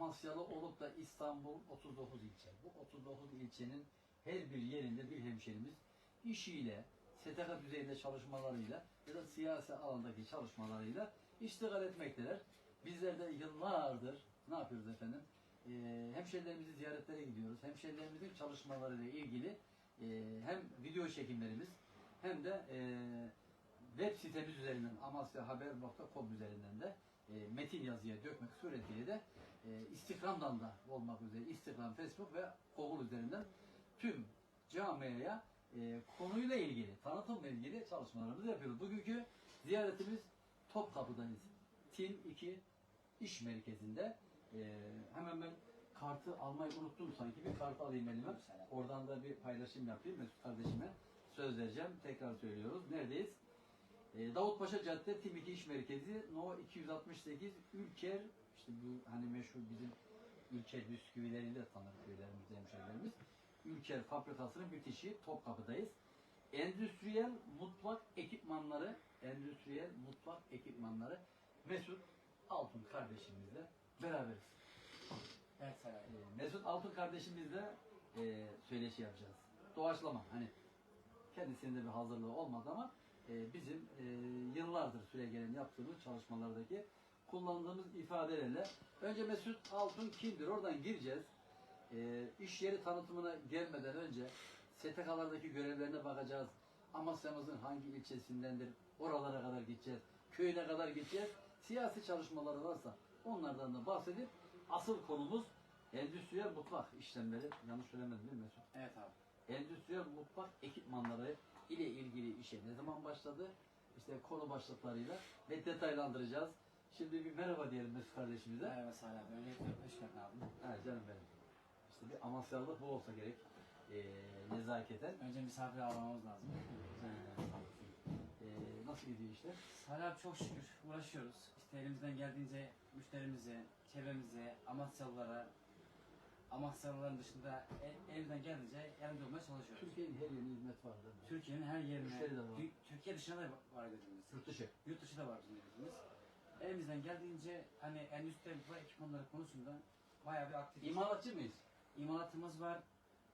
Amasyalı olup da İstanbul 39 ilçe. Bu 39 ilçenin her bir yerinde bir hemşerimiz işiyle, STK düzeyinde çalışmalarıyla ya da siyasi alandaki çalışmalarıyla iştigal etmekteler. Bizler de yıllardır ne yapıyoruz efendim? Ee, hemşerilerimizi ziyaretlere gidiyoruz. Hemşerilerimizin çalışmalarıyla ilgili e, hem video çekimlerimiz hem de e, web sitemiz üzerinden amasyahaber.com üzerinden de e, metin yazıya dökmek suretiyle de e, Instagram'dan da olmak üzere Instagram, Facebook ve Google üzerinden tüm camiaya e, konuyla ilgili, tanıtımla ilgili çalışmalarımızı yapıyoruz. Bugünkü ziyaretimiz Topkapı'dayız. Tim 2 iş merkezinde. E, hemen ben kartı almayı unuttum sanki. Bir kart alayım elime. Oradan da bir paylaşım yapayım Mesut kardeşime. Söz vereceğim. Tekrar söylüyoruz. Neredeyiz? E, Davutpaşa Cadde Tim 2 İş Merkezi No 268 Ülker işte bu hani meşhur bizim Ülker bisküvileriyle tanır köylerimizde hemşehrilerimiz. Ülker fabrikasının bitişi Topkapı'dayız. Endüstriyel mutfak ekipmanları endüstriyel mutfak ekipmanları Mesut Altun kardeşimizle beraberiz. Evet Serhat. Ee, Mesut Altun kardeşimizle e, söyleşi yapacağız. Doğaçlama hani kendisinin de bir hazırlığı olmadı ama e, bizim e, yıllardır süre gelen yaptığımız çalışmalardaki kullandığımız ifadelerle önce Mesut Altun kimdir? Oradan gireceğiz. E, iş yeri tanıtımına gelmeden önce STK'lardaki görevlerine bakacağız. Amasya'mızın hangi ilçesindendir? Oralara kadar gideceğiz. Köyüne kadar gideceğiz. Siyasi çalışmaları varsa onlardan da bahsedip asıl konumuz endüstriyel mutfak işlemleri. Yanlış söylemedim değil mi Mesut? Evet abi. endüstriyel mutfak ekipmanları ile ilgili işe ne zaman başladı? İşte konu başlıklarıyla ve detaylandıracağız. Şimdi bir merhaba diyelim Mesut kardeşimize. Merhaba Serhat abi. Öncelikle hoş geldin abi. Ha canım benim. İşte bir Amasyalılık bu olsa gerek. Ee, nezaketen. Önce misafir ağırlamamız lazım. Ee, nasıl gidiyor işte? Serhat abi çok şükür uğraşıyoruz. İşte elimizden geldiğince müşterimize, çevremize, Amasyalılara, Amasyalıların dışında el, elimizden geldiğince yardımcı olmaya çalışıyoruz. Türkiye'nin her yerine hizmet vardır. Türkiye'nin her yerine, Müşteri de var. Tü- Türkiye dışına da var gözümüz. Yurt dışı. Yurt dışı da var bizim gözümüz. Elimizden geldiğince hani endüstri mutfak ekipmanları konusunda bayağı bir aktif. İmalatçı mıyız? İmalatımız var.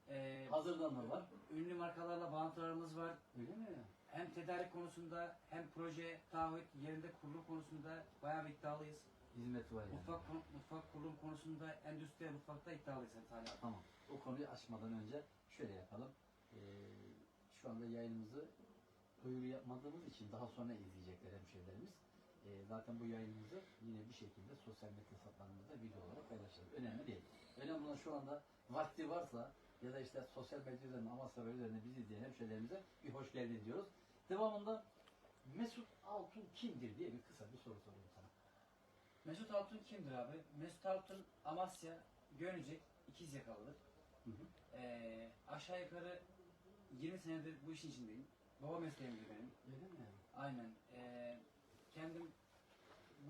Ee, Hazırdan da var. ünlü markalarla bağlantılarımız var. Öyle mi? Hem tedarik konusunda hem proje, taahhüt, yerinde kurulum konusunda bayağı bir iddialıyız. Hizmet var yani. Mutfak kon- mutfak kurulum konusunda endüstriyel mutfakta iddialıyız Salih abi. Tamam. O konuyu açmadan önce şöyle yapalım. Ee, şu anda yayınımızı duyuru yapmadığımız için daha sonra izleyecekler hemşehrilerimiz. Ee, zaten bu yayınımızı yine bir şekilde sosyal medya hesaplarımızda video olarak paylaşırız. Önemli değil. Önemli olan şu anda vakti varsa ya da işte sosyal medya üzerinden Amasya üzerinden bizi izleyen hemşehrilerimize bir hoş geldin diyoruz. Devamında Mesut Altun kimdir diye bir kısa bir soru sorayım sana. Mesut Altun kimdir abi? Mesut Altun Amasya, Gönecek, ikiz yakalıdır. Hı hı. Ee, aşağı yukarı 20 senedir bu işin içindeyim. Baba mesleğimdir benim. Öyle mi? Aynen. Ee, kendim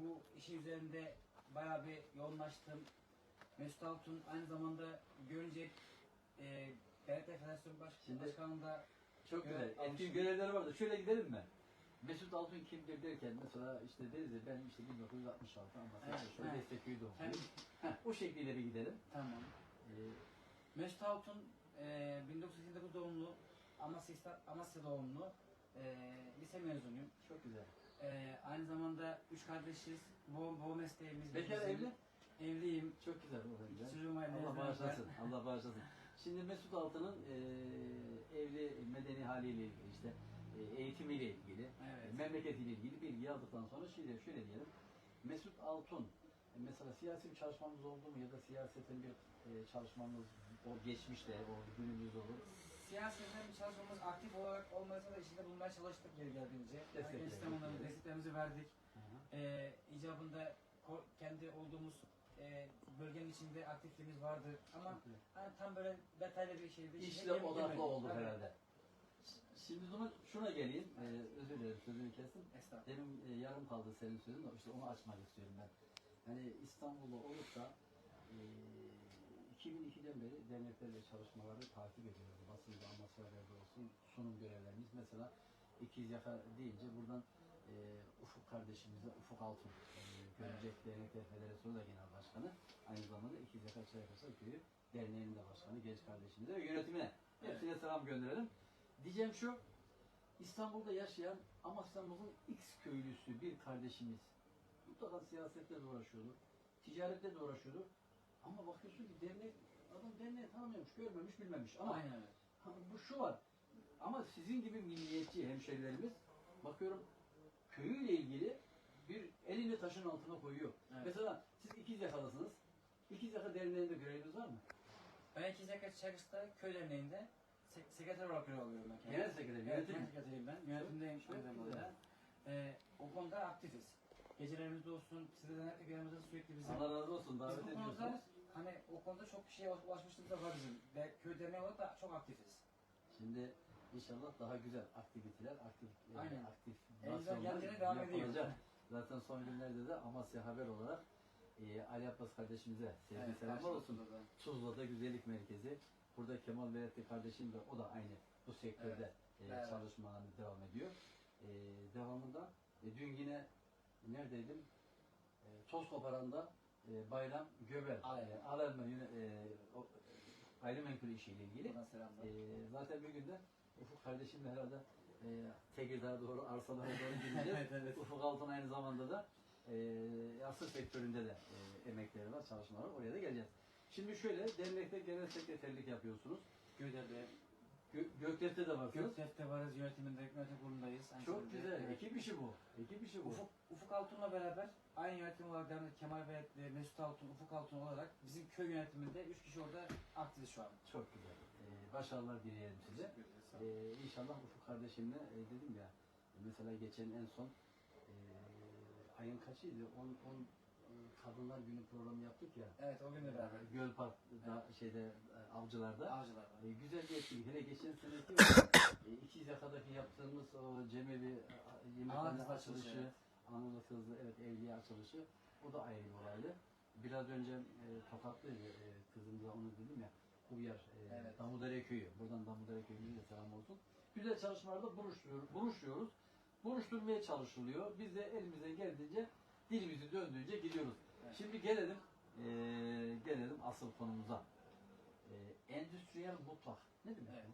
bu işin üzerinde bayağı bir yoğunlaştım. Mesut Altun aynı zamanda Gönecek e, Devlet Federasyon Baş Şimdi- Başkanlığı'nda Çok Evet, güzel. Etkin almışım. görevleri vardı. Şöyle gidelim mi? Mesut Altun kimdir derken mesela işte deriz ya ben işte 1966 ama Evet, şöyle evet. Hem Heh, o şekliyle bir gidelim. tamam. Ee, Mesut Altun e, 1989 doğumlu Amasya, Amasya doğumlu e, lise mezunuyum. çok güzel. E, aynı zamanda üç kardeşiz. Bu, bu mesleğimiz. Bekar bizim. evli? Evliyim. Çok güzel. Da güzel. Çocuğum var. Allah bağışlasın. Allah bağışlasın. Şimdi Mesut Altın'ın e, evli medeni haliyle ilgili işte e, eğitimiyle ilgili, Evet. e, memleketiyle ilgili bilgi aldıktan sonra şöyle, şöyle diyelim. Mesut Altun e, mesela siyasi bir çalışmamız oldu mu ya da siyaseten bir e, çalışmamız o geçmişte, o günümüzde olur. Siyasetten bir çalışmamız aktif olarak olmasa da içinde bulunmaya çalıştık geri geldiğince. Destek Genç verdik. zamanlarında desteklerimizi verdik. Hı hı. E, icabında kendi olduğumuz e, bölgenin içinde aktifliğimiz vardı. Ama hani tam böyle detaylı bir şey değil. İşle odaklı oldu Evet. herhalde. Şimdi bunu şuna geleyim. Ee, özür dilerim sözünü kestim. Estağfurullah. Demin e, yarım kaldı senin sözün de işte onu açmak istiyorum ben. Hani İstanbul'da olup da e, 2002'den beri derneklerle çalışmaları takip ediyoruz. Basında, Amasya Haber'de olsun, sunum görevlerimiz. Mesela ikiz yaka deyince buradan e, Ufuk kardeşimize, Ufuk Altun, e, Görecek Dernekler Federasyonu da Genel Başkanı. Aynı zamanda İkiz Yaka Çayakasa Köyü Derneği'nin de başkanı, genç kardeşimize ve yönetimine. Hepsine selam gönderelim. Diyeceğim şu, İstanbul'da yaşayan ama İstanbul'un X köylüsü bir kardeşimiz mutlaka siyasetle de uğraşıyordur, ticaretle de uğraşıyordur. Ama bakıyorsun ki dernek, adam derneği tanımıyormuş, görmemiş, bilmemiş. Ama Aynen. Ha, bu şu var. Ama sizin gibi milliyetçi hemşerilerimiz bakıyorum köyüyle ilgili bir elini taşın altına koyuyor. Evet. Mesela siz ikiz yakalısınız. İkiz yaka derneğinde göreviniz var mı? Ben iki zekat Çakış'ta köy derneğinde sek- sekreter olarak görev alıyorum ben. Genel sekreter, yönetim. genel sekreteriyim ben. Yönetimdeyim şu anda. güzel. Ee, o konuda aktifiz. Gecelerimiz olsun, size de netlik yanımızda sürekli bizim. Allah razı olsun Biz davet bu ediyorsunuz. konuda hani o konuda çok kişiye ulaş- ulaşmışlığımız da var bizim. Ve köy derneği olarak da çok aktifiz. Şimdi inşallah daha güzel aktiviteler, aktif, e, Aynen. aktif Elimizden geldiğine devam ediyor. Zaten son günlerde de Amasya Haber olarak e, Ali Abbas kardeşimize sevgi Evet, selamlar olsun. da. Tuzla'da güzellik merkezi. Burada Kemal Beretli kardeşim de o da aynı bu sektörde e, Evet. çalışmalarına devam ediyor. E, devamında e, dün yine neredeydim? E, Toz Koparan'da e, Bayram Göbel. Aynen. E, Alarma yine e, o, gayrimenkul işiyle ilgili. Selamlar. E, zaten bir günde Ufuk kardeşimle herhalde e, Tekirdağ'a doğru, arsalara doğru gideceğiz. Evet, evet. Ufuk Altın aynı zamanda da e, asıl sektöründe de e, emekleri var, çalışmaları. Oraya da geleceğiz. Şimdi şöyle, dernekte genel sekreterlik yapıyorsunuz. Derneği. Gö Gökdef'te de varsınız. Gökdef'te varız, yönetiminde, yönetim kurulundayız. Aynı Çok şekilde. güzel. Evet. Ekip işi bu. Ekip işi bu. Ufuk, Ufuk Altun'la beraber aynı yönetim olarak devam ediyor. Kemal Beyatlı, Mesut Altun, Ufuk Altun olarak bizim köy yönetiminde 3 kişi orada aktifiz şu an. Çok güzel. E, başarılar dileyelim size. Teşekkür ederiz. Sağ olun. E, inşallah Ufuk kardeşimle e, dedim ya, mesela geçen en son e, ayın kaçıydı? 10 10 Kadınlar Günü programı yaptık ya. Evet o gün de beraber. Gölpark'ta şeyde e, avcılarda. Avcılar var. E, güzel bir etkinlik. Hele geçen seneki e, İkiz Yaka'daki yaptığımız o Cemevi e, yemekhane açılışı, evet. Anadolu Kızlı, evet evliya açılışı. O da ayrı bir olaydı. Biraz önce e, Tokatlıydı e, kızımıza onu dedim ya. Uyar, e, Evet. Damudere Köyü. Buradan Damudere Köyü'ne de selam olsun. Güzel çalışmalarda buluşuyoruz. buluşuyoruz. Buluşturmaya çalışılıyor. Biz de elimizden geldiğince dilimizi döndüğünce gidiyoruz. Evet. Şimdi gelelim e, gelelim asıl konumuza. E, endüstriyel mutfak. Ne demek Evet.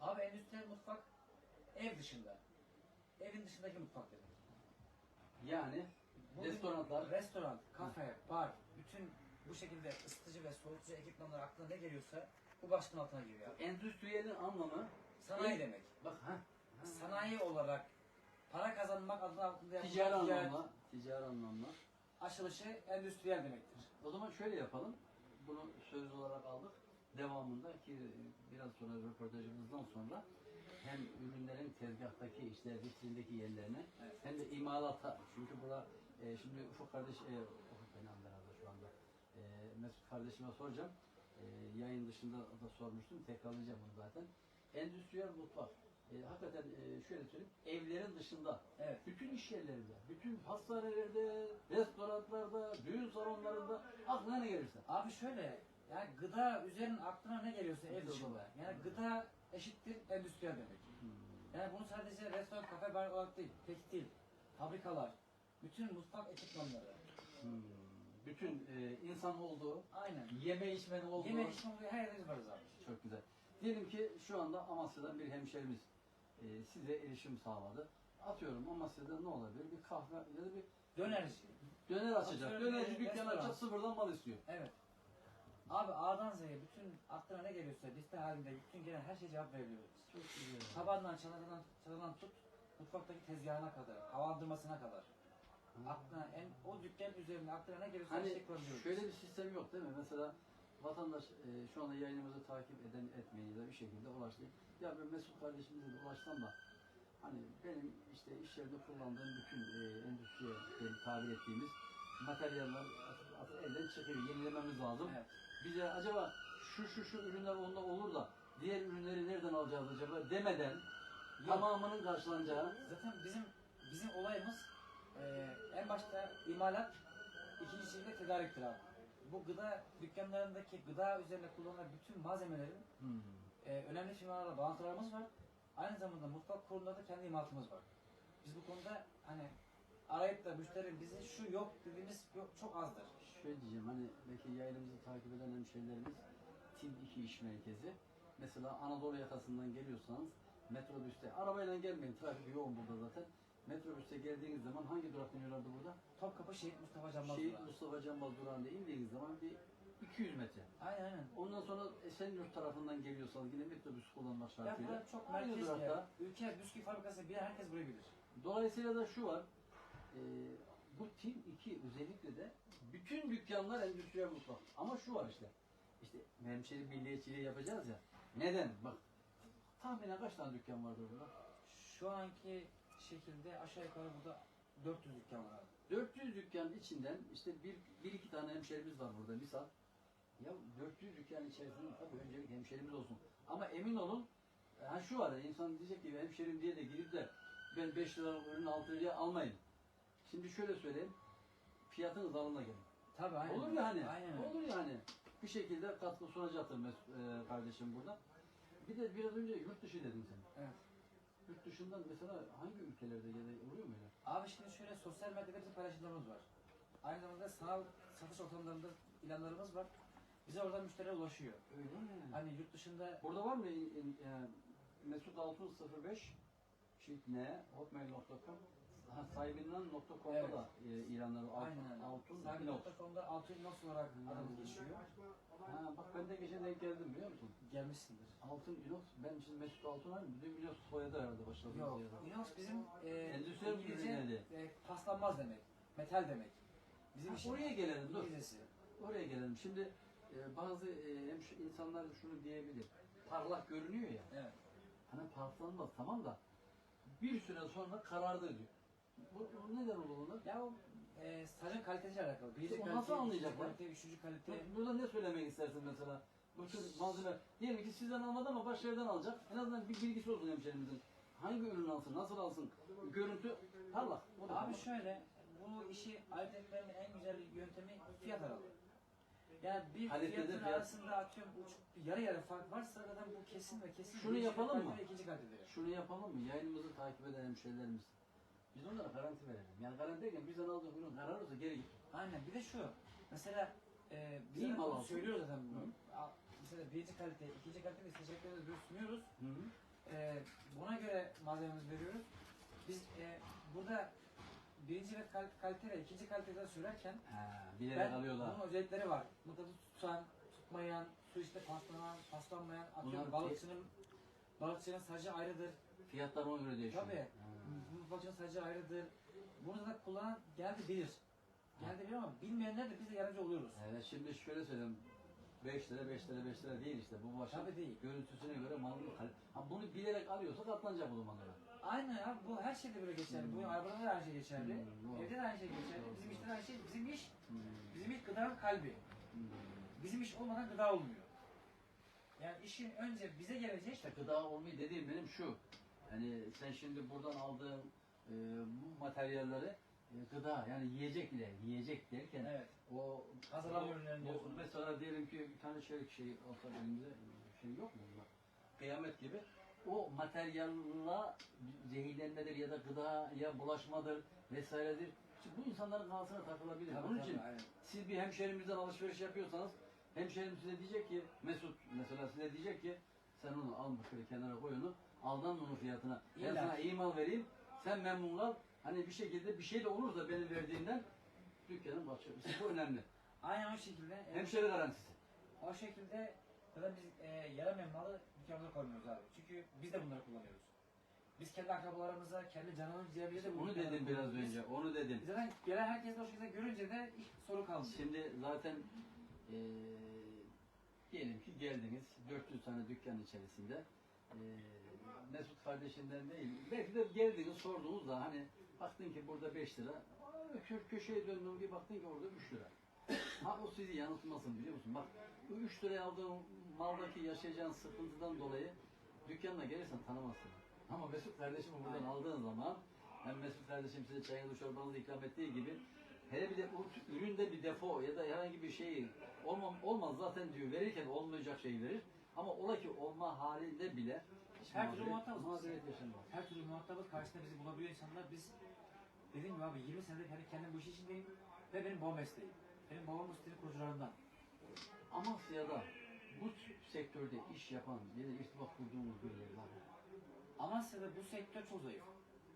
bu? Abi endüstriyel mutfak ev dışında. Evin dışındaki mutfak demek. Yani Bugün Restoranlar. Restoran, kafe, bar, bütün bu şekilde ısıtıcı ve soğutucu ekipmanlar aklına ne geliyorsa bu başlığın altına giriyor. endüstriyelin anlamı Sanayi İyi. demek. bak ha. Sanayi olarak para kazanmak adına altında yapılan Ticari ticaret anlamda, ticari anlamda. açılışı endüstriyel demektir. O zaman şöyle yapalım. Bunu söz olarak aldık. Devamında ki biraz sonra röportajımızdan sonra hem ürünlerin tezgahtaki işte vitrindeki yerlerine Evet. hem de imalata çünkü bura e, şimdi Ufuk kardeş e, Ufuk benim herhalde şu anda e, Mesut kardeşime soracağım E, yayın dışında da sormuştum tekrarlayacağım bunu zaten endüstriyel mutfak e, hakikaten e, şöyle söyleyeyim evlerin dışında Evet. bütün iş yerlerinde, bütün hastanelerde, restoranlarda, düğün salonlarında aklına ne gelirse. Abi şöyle yani gıda üzerinin aklına ne geliyorsa ev dışında. Yani gıda eşittir endüstriyel demek. Yani bunu sadece restoran, kafe, bar olarak değil, tek değil. Fabrikalar, bütün mutfak ekipmanları. Hmm. Bütün e, insan olduğu, Aynen. yeme içmenin olduğu. Yeme içme oluyor, her yerde varız abi. Çok güzel. Diyelim ki şu anda Amasya'dan bir hemşerimiz e, size erişim sağladı. Atıyorum Amasya'da ne olabilir? Bir kahve ya da bir Dönerci. döner açacak. Atıyorum Dönerci bir dükkanı restoran. açacak sıfırdan mal istiyor. Evet. Abi A'dan Z'ye bütün aklına ne geliyorsa liste halinde bütün gelen her şeye cevap veriyoruz. Çok güzel. Tabandan, çanağından, çanağından tut, mutfaktaki tezgahına kadar, havalandırmasına kadar. Aklına en o dükkan üzerinde aklına ne geliyorsa her Hani şey kurabiliyoruz. şöyle bir sistem yok değil mi? Mesela vatandaş e, şu anda yayınımızı takip eden etmeyi de bir şekilde ulaştı. Ya ben Mesut kardeşimize de ulaşsam da hani benim işte iş yerinde kullandığım bütün e, endüstriye diye tabir ettiğimiz materyaller artık, artık elden çıkıyor. Yenilememiz lazım. Evet. Bize acaba şu şu şu ürünler onda olur da diğer ürünleri nereden alacağız acaba demeden tamamının karşılanacağı Zaten bizim bizim olayımız eee, en başta imalat, ikincisi de tedariktir abi. Bu gıda dükkanlarındaki gıda üzerine kullanılan bütün malzemelerin hmm. eee, önemli firmalarla bağlantılarımız var. Aynı zamanda mutfak kurumunda da kendi imalatımız var. Biz bu konuda hani arayıp da müşteri bizi şu yok dediğimiz yok, çok azdır. şöyle diyeceğim hani belki yayınımızı takip eden hemşehrilerimiz Tim 2 iş merkezi. Mesela Anadolu yakasından geliyorsanız metrobüste, arabayla gelmeyin trafik yoğun burada zaten. Metrobüste geldiğiniz zaman hangi durak iniyorlardı burada? Topkapı Şehit Mustafa Canbaz Şehit Durağı. Mustafa Canbaz durağında indiğiniz zaman bir 200 metre. Aynen aynen. Ondan sonra Esenyurt tarafından geliyorsanız yine metrobüs kullanmak Ya şartıyla. burası çok Aynı merkez durakta. ya. Ülke bisküvi fabrikası bir herkes buraya bilir. Dolayısıyla da şu var. E, bu Tim 2 özellikle de bütün dükkanlar endüstriyel mutfak. Ama şu var işte. İşte hemşeri milliyetçiliği yapacağız ya. Neden? Bak tahminen kaç tane dükkan vardır burada? Şu anki şekilde aşağı yukarı burada 400 dükkan var abi. 400 dükkanın içinden işte bir, bir iki tane hemşerimiz var burada misal. Ya 400 dükkan içerisinde tabii öncelik hemşerimiz olsun. Ama emin olun e, ha şu var insan diyecek ki hemşerim diye de gidip de ben 5 lira ürün 6 liraya almayın. Şimdi şöyle söyleyeyim. Fiyatınız alına gelin. Tabii aynen. Olur ya hani. Aynen. Olur ya hani. Bir şekilde katkı sunacaktır e, kardeşim burada. Bir de biraz önce yurt dışı dedin sen. Evet. Yurt dışından mesela hangi ülkelerde ya da oluyor mu öyle? Abi şimdi şöyle sosyal medyada bizim paylaşımlarımız var. Aynı zamanda sanal satış ortamlarında ilanlarımız var. Bize oradan müşteriler ulaşıyor. Öyle mi? Hani yurt dışında Burada var mı in- e, Mesut Altun 05 çift ne hotmail.com ha, sahibinden.com'da Evet. da e, ilanları Altun, aynen Altun Inox. sahibi.com'da Altun Inox olarak adımız geçiyor. Ha, bak ben de geçen denk geldim biliyor musun? Gelmişsindir. Altın Inox, ben şimdi Mesut Altun var mı? Bizim Inox soyadı herhalde başladı. Yok. Inox bizim e, Endüstriyel İngilizce e, paslanmaz demek. Metal demek. Bizim Ha, için oraya gelelim dur. İngilizcesi. Oraya gelelim. Şimdi e, bazı e, insanlar şunu diyebilir. Parlak görünüyor ya. Evet. Hani parçalanmaz tamam da bir süre sonra karardı diyor. Bu, bu neden bunlar? Ya o e, sacın kalitesiyle alakalı. Birinci O kalite, nasıl ikinci anlayacaklar? kalite, üçüncü kalite. Bu- Burada ne söylemek istersin mesela? Bu tür malzeme, diyelim ki sizden almadı ama başka yerden alacak. En azından bir bilgisi olsun hemşerimizin. Hangi ürün alsın, nasıl alsın? Görüntü parlak. O da Abi parlak. şöyle, bu işi ayırt etmenin en güzel yöntemi fiyat aralığı. Yani bir fiyatın fiyat- arasında atıyorum uç- yarı yarı fark varsa zaten bu kesin ve kesin. Şunu birinci yapalım mı? kalite ve ikinci kalitede. Şunu yapalım mı? Yayınımızı takip eden hemşerilerimiz. Biz onlara garanti verelim. Yani garanti derken bizden aldığı ürün karar olsa geri git. Aynen bir de şu, mesela e, biz İyi zaten mal bunu alsın. söylüyoruz zaten bunu. A- Mesela birinci kalite, ikinci kalite ve seçenekleri de sunuyoruz. Hı hı. E, buna göre malzememizi veriyoruz. Biz e, burada birinci ve kal- kalite ve ikinci kaliteden söylerken Ha, bilerek alıyorlar. bunun özellikleri var. Burada tutan, tutmayan, su işte paslanan, paslanmayan, atıyorum Bunlar- balıkçının balıkçının sacı ayrıdır. Fiyatlar ona göre değişiyor. Tabii. Bu balıkçının sacı ayrıdır. Bunu da kullanan genelde bilir. Genelde bilir ama bilmeyenler de biz de yardımcı oluyoruz. Evet şimdi şöyle söyleyeyim. 5 lira 5 lira 5 lira değil işte bu başka Tabii değil. görüntüsüne göre malın kal- Ha bunu bilerek alıyorsa katlanacak zaman da. Aynen ya bu her şeyde böyle geçerli. Bu Hmm. arabada da aynı şey geçerli. Hmm. Evde de aynı şey geçerli. Bizim işte aynı şey. Bizim iş, Hmm. bizim iş gıdanın kalbi. Hmm. Bizim iş olmadan gıda olmuyor. Yani işin önce bize gelecek İşte gıda olmayı dediğim benim şu. Hani sen şimdi buradan aldığın e, bu materyalleri e, gıda yani yiyecek ile yiyecek derken Evet. o Hazırlama o- ürünlerini o-. Mesela diyelim ki bir tane şey şey olsa elimizde şey yok mu bunda? Kıyamet gibi. O materyalla zehirlenmedir ya da gıdaya bulaşmadır vesairedir. Şimdi bu insanların kafasına takılabilir. Onun için siz bir hemşerimizden alışveriş yapıyorsanız hemşerim size diyecek ki Mesut mesela size diyecek ki sen onu al şöyle kenara koy onu aldan onun fiyatına. Ben İlla sana ki. iyi mal vereyim sen memnun kal. Hani bir şekilde bir şey de olursa benim verdiğinden dükkanın. İşte bu önemli. Aynen o şekilde. e, Hemşeri garantisi. O şekilde zaten biz e, yaramayan malı dükkanımıza koymuyoruz abi. Çünkü biz de bunları kullanıyoruz. Biz kendi akrabalarımıza, kendi canımız ciğerimize de bu Onu ürünleri dedim biraz önce. Onu dedim. Zaten gelen herkes de o şekilde görünce de hiç soru kalmıyor. Şimdi zaten eee diyelim ki geldiniz 400 tane dükkan içerisinde eee Mesut kardeşinden değil belki de geldiniz sordunuz da hani baktın ki burada 5 lira kö- köşeye döndün bir baktın ki orada 3 lira. Ha o sizi yanıltmasın biliyor musun? Bak bu 3 liraya aldığın maldaki yaşayacağın sıkıntıdan dolayı dükkanına gelirsen tanımazsın. Ama Mesut kardeşimi buradan aldığın zaman hem Mesut kardeşim size çayınızı çorbanızı ikram ettiği gibi hele bir de üründe bir defo ya da herhangi bir şey olmam, olmaz zaten diyor verirken olmayacak şeyi verir. Ama ola ki olma halinde bile hiç Her türlü muhatabız mağduriyet yaşanmaz. Her türlü muhatabı karşısında bizi bulabiliyor insanlar. Biz dediğim gibi abi 20 senedir hani kendim bu iş içindeyim ve benim bu mesleğim. Benim babam stil kurucularından. Amasya'da bu sektörde iş yapan ya da irtibat kurduğumuz bir yer var? Amasya'da bu sektör çok zayıf.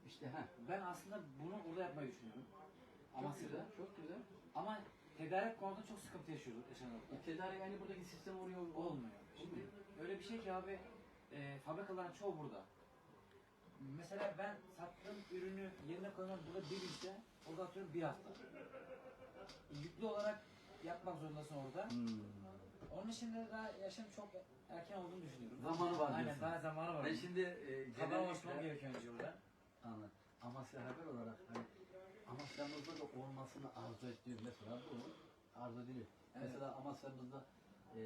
İşte ha. Ben aslında bunu burada yapmayı düşünüyorum. Amasya'da. çok güzel. Ama tedarik konusunda çok sıkıntı yaşıyoruz. Yaşanıyor. E, tedarik yani buradaki sistem oluyor. Olmuyor. Şimdi öyle bir şey ki abi e, fabrikaların çoğu burada. Mesela ben sattığım ürünü yerine koymak burada bir işte, orada atıyorum bir hafta. Yüklü olarak yapmak zorundasın orada. Hmm. Onun için de daha yaşım çok erken olduğunu düşünüyorum. Zamanı var Aynen diyorsun. daha zamanı var. Ben şimdi e, oluşmam genellikle gerekiyor önce orada. Anladım. Amasya haber olarak hani Amasya'mızda da olmasını arzu ediyor mesela bu arzu edilir. Evet. Mesela Amasya'mızda e,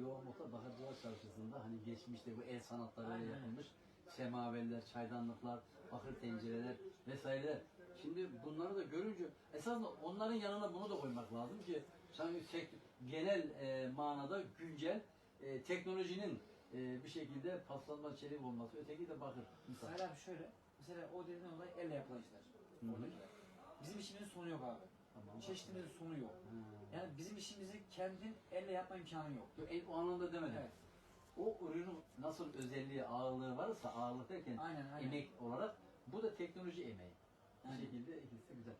yoğun nokta Bakırcılar Çarşısı'nda hani geçmişte bu el sanatları yapılmış semaverler, çaydanlıklar, bakır tencereler vesaireler. Şimdi bunları da görünce esasında onların yanına bunu da koymak lazım ki sanki genel e, manada güncel e, teknolojinin e, bir şekilde paslanma çelik olması. Öteki de bakır. Mesela şöyle, mesela o dediğin olay elle yapılan işler. Hı hı. Oradakiler. Bizim işimizin sonu yok abi. Tamam. Çeşitimizin sonu yok. Ha. Yani bizim işimizi kendin elle yapma imkanın yok. El- o anlamda demedim. Evet. O ürünün nasıl özelliği, ağırlığı varsa ağırlık derken Aynen aynen. emek olarak bu da teknoloji emeği. Aynen. şekilde ikisi güzel.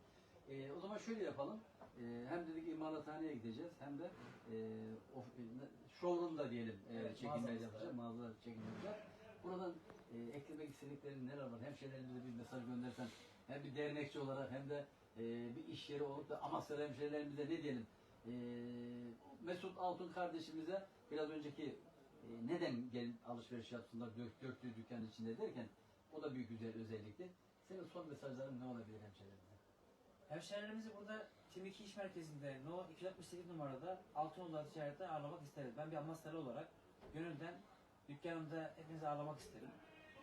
Ee, o zaman şöyle yapalım. Ee, hem dedik imalathaneye gideceğiz hem de e, of, showroom'da diyelim e, Evet, çekimler yapacağız. Mağaza çekimler yapacağız. Buradan e, eklemek istediklerin neler var? Hemşehrilerimize bir mesaj göndersen hem bir dernekçi olarak hem de e, bir iş yeri olup da Amasya'da hemşehrilerimize ne diyelim? E, Mesut Altun kardeşimize biraz önceki e, neden gel alışveriş yapsınlar dök, döktüğü dükkan içinde derken o da bir güzel özellikti. Senin son mesajların ne olabilir hemşehrilerimize? Hemşehrilerimizi burada Tim 2 İş Merkezi'nde No 268 numarada Altınoğlu ticarette ağırlamak isteriz. Ben bir Amasyalı olarak gönülden dükkanımda hepinizi ağırlamak isterim.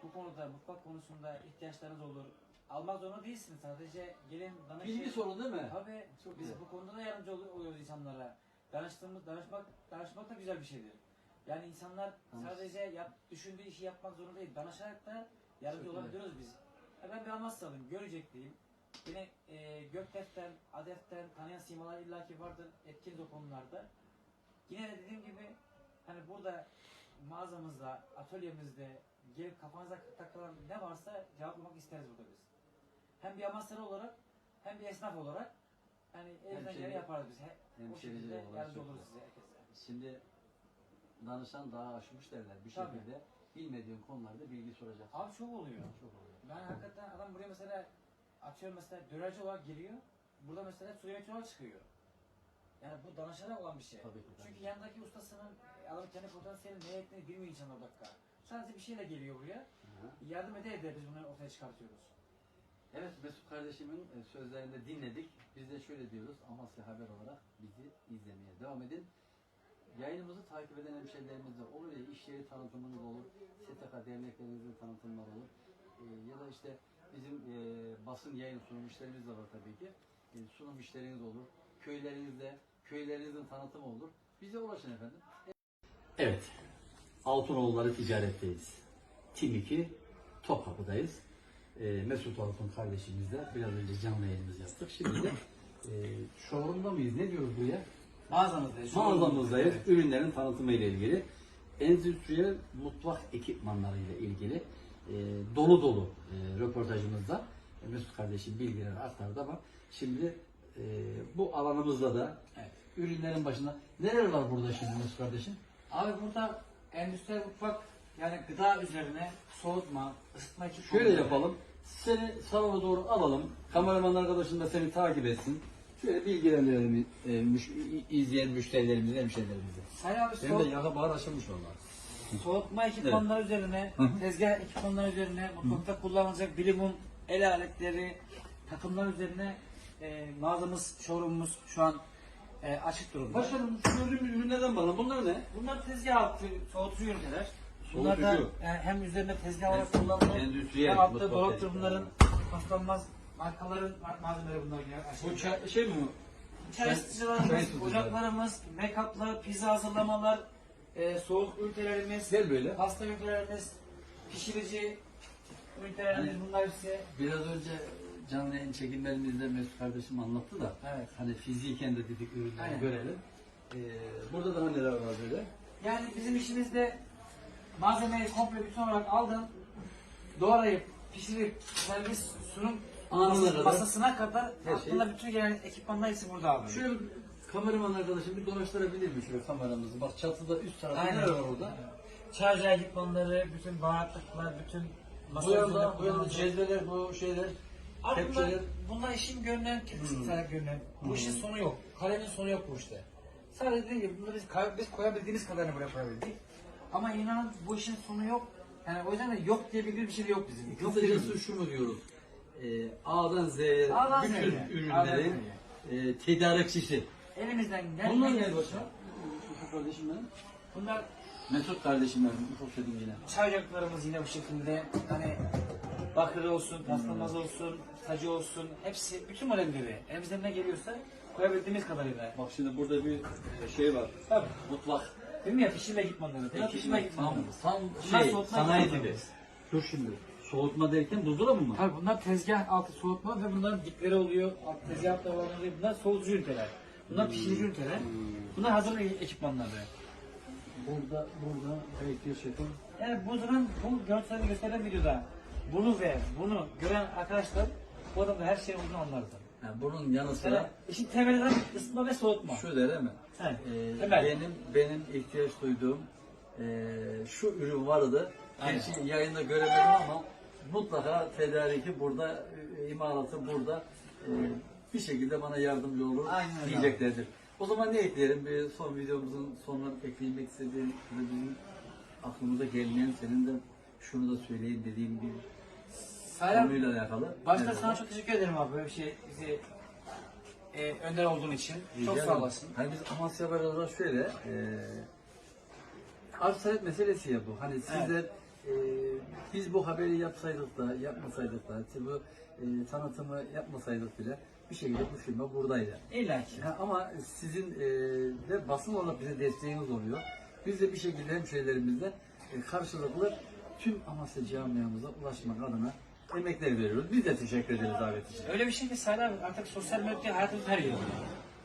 Bu konuda, mutfak konusunda ihtiyaçlarınız olur. Almak zorunda değilsiniz. Sadece gelin danışın. Bilgi sorun değil mi? Tabii Çok biz güzel. bu konuda da yardımcı ol- oluyoruz insanlara. Danıştığımız, danışmak, danışmak da güzel bir şeydir. Yani insanlar Danış. sadece yap, düşündüğü işi yapmak zorunda değil. Danışarak da yardımcı Çok olabiliyoruz biz. Ya ben bir Amasyalıyım, Görecekliyim. Beni e, Gökdef'ten, Adef'ten tanıyan simalar illaki vardır etkiniz o konularda. Yine de dediğim gibi hani burada mağazamızda, atölyemizde gelip kafanıza takılan ne varsa cevaplamak isteriz burada biz. Hem bir Amasyalı olarak hem bir esnaf olarak hani elimizden geleni yaparız biz. He, o şekilde olarak yardımcı çok oluruz güzel. size herkese. Şimdi danışan daha aşmış derler bir Tabii. şekilde. Bilmediğin konularda bilgi soracaksın. Abi çok oluyor. Çok oluyor. Ben hakikaten adam buraya mesela atıyorum mesela dönerci olarak geliyor. Burada mesela su yemekçi olarak çıkıyor. Yani bu danışarak olan bir şey. Tabii ki, tabii Çünkü ki. yanındaki ustasının adamın kendi potansiyelini ne ettiğini bilmiyor insan o dakika. Sadece bir şeyle geliyor buraya. Hı. Yardım ede ede biz bunu ortaya çıkartıyoruz. Evet Mesut kardeşimin e, sözlerini de dinledik. Biz de şöyle diyoruz. Amasya Haber olarak bizi izlemeye devam edin. Yayınımızı takip eden hemşehrilerimiz de olur ya iş yeri tanıtımınız olur. STK derneklerinizin tanıtımları olur. E, ya da işte bizim e, basın yayın sunum işlerimiz de var tabii ki. E, sunum işleriniz olur. Köylerinizde, köylerinizin tanıtımı olur. Bize ulaşın efendim. Evet. Altınoğulları ticaretteyiz. Tim 2 Topkapı'dayız. E, Mesut Altun kardeşimizle biraz önce canlı yayınımız yaptık. Şimdi de e, showroom'da mıyız? Ne diyoruz buraya? Mağazamızdayız. Mağazamızdayız. Ürünlerin tanıtımı ile ilgili. Endüstriyel mutfak ekipmanları ile ilgili e, dolu dolu e, röportajımızda e, Mesut kardeşim bilgileri aktardı ama şimdi e, bu alanımızda da Evet. ürünlerin başında neler var burada şimdi Mesut kardeşim? Abi burada endüstriyel mutfak yani gıda üzerine soğutma, ısıtma ekipmanları. Şöyle yapalım. Seni salona doğru alalım. Kameraman arkadaşın da seni takip etsin. Şöyle bilgilendirelim e, müş, izleyen müşterilerimizi, hemşehrilerimizi. Sayın abi Benim de soğut, yaka bağır açılmış vallahi. soğutma ekipmanları üzerine, hı. tezgah ekipmanları üzerine, mutfakta kullanılacak bilimum, el aletleri, takımlar üzerine e, mağazamız, showroomumuz şu an e, açık durumda. Başkanım şu gördüğümüz ürünlerden bana bunlar ne? Bunlar tezgah altı soğutucu ürünler. Bunlar da Soğutucu. e, hem üzerine tezgah olarak kullanılır, Endüstriyel hem altta mutfak dolap tezgahı. paslanmaz markaların ma- malzemeleri bunlar. ya. Bu çay, şey mi? bu? Çay ısıtıcıları. ocaklarımız, make-up'lar, pizza hazırlamalar, e, soğuk ünitelerimiz, Gel böyle. pasta ünitelerimiz, pişirici ünitelerimiz Hani- bunlar hepsi. Biraz önce canlı yayın çekimlerimizde Mesut kardeşim anlattı da Evet. hani fiziken de dedik ürünleri Aynen. görelim. Ee, burada daha neler var böyle? Yani bizim işimizde malzemeyi komple bütün olarak aldın, doğrayıp, pişirip, servis, sunum Anına masası- kadar. masasına kadar Her aklında bütün gelen ekipmanlar hepsi burada abi. Şöyle kameraman arkadaşım bir dolaştırabilir mi şöyle kameramızı? Bak çatıda üst tarafta neler var orada? Şarj ekipmanları, bütün baharatlıklar, bütün Bu yanda, bu yanda cezveler, bu şeyler. Abi bunlar, kepçeler. bunlar işin görünen, Hmm. hmm. görünen. Bu Hmm. işin sonu yok. Kalemin sonu yok bu işte. Sadece dediğim gibi bunları biz, kay- biz koyabildiğimiz kadarını buraya koyabildik. Ama inanın bu işin sonu yok. Yani o yüzden de yok diyebildiğimiz bir şey de yok bizim. Yok Kısacası diyebiliriz. şu mu diyoruz? Ee, A'dan Z'ye A'dan bütün Z'ye, A'dan ürünlerin e, tedarikçisi. Elimizden gelen Bunlar ne başa? Ufuk kardeşim benim. Bunlar Mesut kardeşim benim. Ufuk dedim yine. çay ocaklarımız yine bu şekilde. Hani bakırı olsun, paslanmaz olsun, sacı olsun. Hepsi, bütün modelleri. Elimizden ne geliyorsa koyabildiğimiz kadarıyla. Bak şimdi burada bir e, şey var. Tabii. Mutfak. Değil mi ya pişirme ekipmanları? Bunlar pişirme Tam, ekipmanları. tam Bunlar şey, sanayi gibi. Dur şimdi. Soğutma derken buzdolabı mı? Tabii bunlar tezgah altı soğutma ve bunların dipleri oluyor. Alt tezgah altı olanları oluyor. Bunlar soğutucu üniteler. Bunlar pişirici üniteler. Bunlar hazır ekipmanları. Burada, burada elektrik şefim. Yani bu zaman bu görüntülerini gösteren videoda bunu ve bunu gören arkadaşlar bu adamda her şeyi uzun anlardı. Yani bunun yanı Yani sıra işin temeli zaten ısıtma ve soğutma. şu der değil mi? He, Ee, temel. benim benim ihtiyaç duyduğum ee, şu ürün vardı. Aynen. Gerçi yayında göremedim ama mutlaka tedariki burada, e, imalatı burada e, bir şekilde bana yardımcı olur Aynen öyle. diyeceklerdir. O zaman ne ekleyelim? Bir son videomuzun sonuna eklemek istediğin ya da bizim aklımıza gelmeyen senin de şunu da söyleyeyim dediğim bir Sayın konuyla alakalı. başta sana çok teşekkür ederim abi böyle bir şey bizi e, önder olduğun için. Rica çok sağ ederim. olasın. Hani biz Amasya olarak şöyle, e, arz talep meselesi ya bu. Hani sizler e, biz bu haberi yapsaydık da, yapmasaydık da, işte bu e, tanıtımı yapmasaydık bile bir şekilde bu firma buradaydı. İlla ki. Ha, ama sizin e, de basın olarak bize desteğiniz oluyor. Biz de bir şekilde hemşehrilerimizle e, karşılıklı tüm Amasya camiamıza ulaşmak adına emekler veriyoruz. Biz de teşekkür ederiz davet için. Öyle bir şey ki Sayın abi artık sosyal medya hayatımızın her yeri.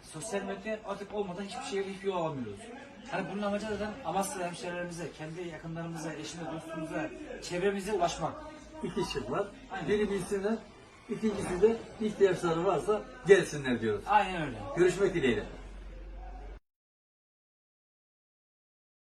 Sosyal medya artık olmadan hiçbir şeye hiçbir yol alamıyoruz. Hani bunun amacı zaten Amasya hemşehrilerimize, kendi yakınlarımıza, eşine, dostumuza, çevremize ulaşmak. İki şık var. Aynen. Biri bilsinler, ikincisi de ihtiyaçları varsa gelsinler diyoruz. Aynen öyle. Görüşmek dileğiyle.